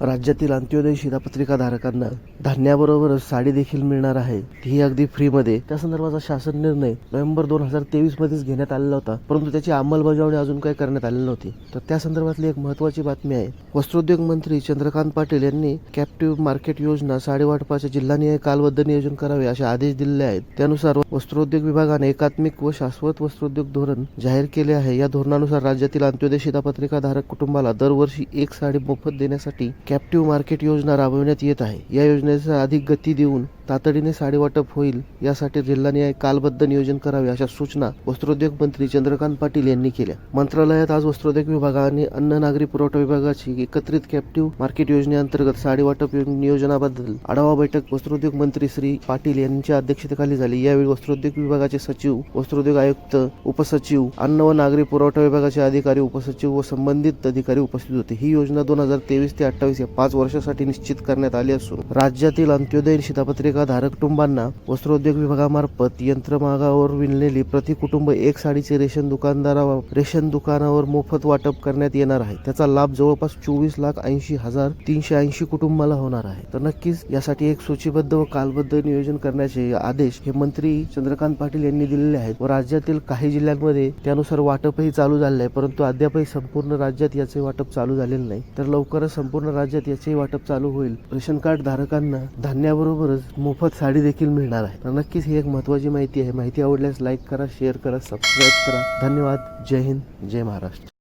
राज्यातील अंत्योदय शिधापत्रिका धारकांना धान्याबरोबरच साडी देखील मिळणार आहे. ही अगदी फ्रीमध्ये. त्या संदर्भाचा शासन निर्णय नोव्हेंबर दोन हजार तेवीस मध्येच घेण्यात आलेला होता. परंतु त्याची अंमलबजावणी अजून काही करण्यात आलेली नव्हती. तर त्या संदर्भातली एक महत्वाची बातमी आहे. वस्त्रोद्योग मंत्री चंद्रकांत पाटील यांनी कॅप्टिव्ह मार्केट योजना साडी वाटपाचे जिल्हानिहाय कालबद्ध नियोजन करावे असे आदेश दिलेले आहेत. त्यानुसार वस्त्रोद्योग विभागाने एकात्मिक व शाश्वत वस्त्रोद्योग धोरण जाहीर केले आहे. या धोरणानुसार राज्यातील अंत्योदय शिधापत्रिका धारक कुटुंबाला दरवर्षी एक साडी मोफत देण्यासाठी कॅप्टिव्ह मार्केट योजना राबविण्यात येत आहे. या योजनेचा अधिक गती देऊन तातडीने साडी वाटप होईल यासाठी जिल्हानिहाय कालबद्ध नियोजन करावे अशा सूचना वस्त्रोद्योग मंत्री चंद्रकांत पाटील यांनी केल्या. मंत्रालयात आज वस्त्रोद्योग विभाग आणि अन्न नागरी पुरवठा विभागाची एकत्रित कॅप्टिव्ह मार्केट योजनेअंतर्गत साडी वाटप नियोजनाबद्दल आढावा बैठक वस्त्रोद्योग मंत्री श्री पाटील यांच्या अध्यक्षतेखाली झाली. यावेळी वस्त्रोद्योग विभागाचे सचिव वस्त्रोद्योग आयुक्त उपसचिव अन्न व नागरी पुरवठा विभागाचे अधिकारी उपसचिव व संबंधित अधिकारी उपस्थित होते. ही योजना दोन हजार तेवीस ते अठ्ठावीस या पाच वर्षासाठी निश्चित करण्यात आली असून राज्यातील अंत्योदय शिधापत्रिका धारक कुटुंबांना वस्त्रोद्योग विभागामार्फत यंत्रमागावर विणलेली प्रति कुटुंब एक साडीचे रेशन दुकानदारावर रेशन दुकानावर मोफत वाटप करण्यात येणार आहे. त्याचा लाभ जवळपास चोवीस लाख ऐंशी हजार तीनशे ऐंशी कुटुंबाला होणार आहे. तर नक्कीच यासाठी एक सूचीबद्ध व कालबद्ध नियोजन करण्याचे आदेश हे मंत्री चंद्रकांत पाटील यांनी दिलेले आहेत. व राज्यातील काही जिल्ह्यांमध्ये त्यानुसार वाटपही चालू झाले आहे परंतु अद्यापही संपूर्ण राज्यात याचे वाटप चालू झालेले नाही. तर लवकरच संपूर्ण राज्यात याचेही वाटप चालू होईल. रेशन कार्ड धारकांना धान्याबरोबरच मोफत साडी देखील मिळणार आहे. तर नक्कीच ही एक महत्वाची माहिती आहे. माहिती आवडल्यास लाईक करा शेअर करा सबस्क्राईब करा. धन्यवाद. जय हिंद. जय महाराष्ट्र.